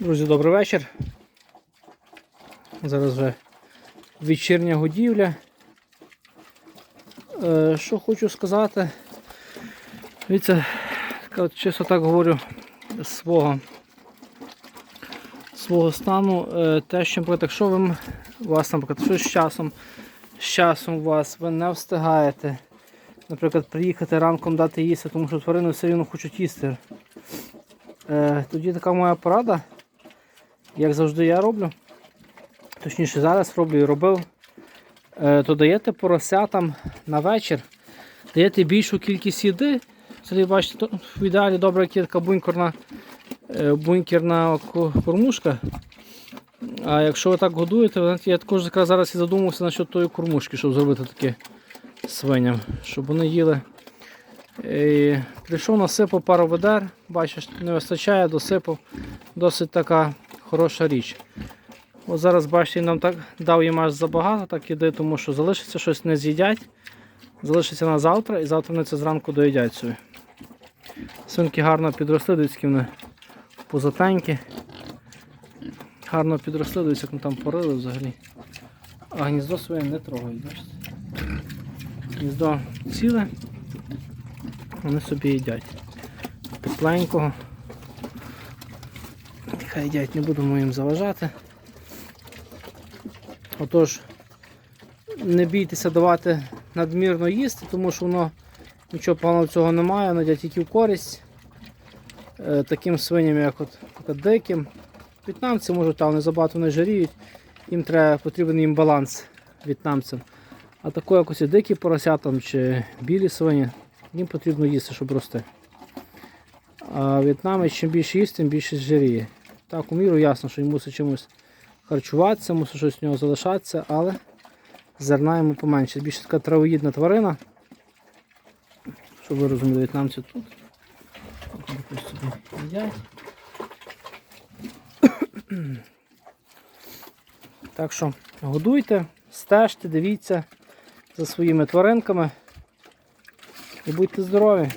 Друзі, добрий вечір. Зараз вже вечірня годівля. Е, що хочу сказати. Дивіться, чисто так говорю з свого, свого стану. Е, те, що, наприклад, якщо ви, вас, наприклад, щось з часом, з часом вас ви не встигаєте, наприклад, приїхати ранком дати їсти, тому що тварини все рівно хочуть їсти. Е, тоді така моя порада, як завжди я роблю. Точніше зараз роблю і робив. Е, то даєте поросятам на вечір, даєте більшу кількість їди. Це, бачите, в ідеалі добра є така бункерна, е, бункерна кормушка. А якщо ви так годуєте, я також зараз і задумався насчет тої кормушки, щоб зробити таке свиням, щоб вони їли. Прийшов, насипав пару ведер, бачиш, не вистачає, досипав. Досить така хороша річ. От зараз, бачите, нам так дав їм аж забагато, так іди, тому що залишиться щось не з'їдять. Залишиться на завтра і завтра вони це зранку доїдять собі. Свинки гарно підросли, дивіться, вони позатенькі. Гарно підросли, дивіться, як вони там порили взагалі. А гніздо своє не трогають, бачите. Гніздо ціле, вони собі їдять. Тепленького. Хай їдять, не будемо їм заважати. Отож, не бійтеся давати надмірно їсти, тому що воно нічого поганого цього немає, воно йде тільки в користь. Е, Таким свиням, як от диким. В'єтнамці можуть там не забагато не жаріють, їм треба потрібен їм баланс в'єтнамцям. А тако якось і дикі поросятам чи білі свині, їм потрібно їсти, щоб рости. А в'єтнамець чим більше їсть, тим більше жиріє. Так, у міру ясно, що він мусить чимось харчуватися, мусить щось в нього залишатися, але зерна йому поменше. Більше така травоїдна тварина. Щоб ви розуміли, в'єтнамці тут. Так що годуйте, стежте, дивіться за своїми тваринками і будьте здорові.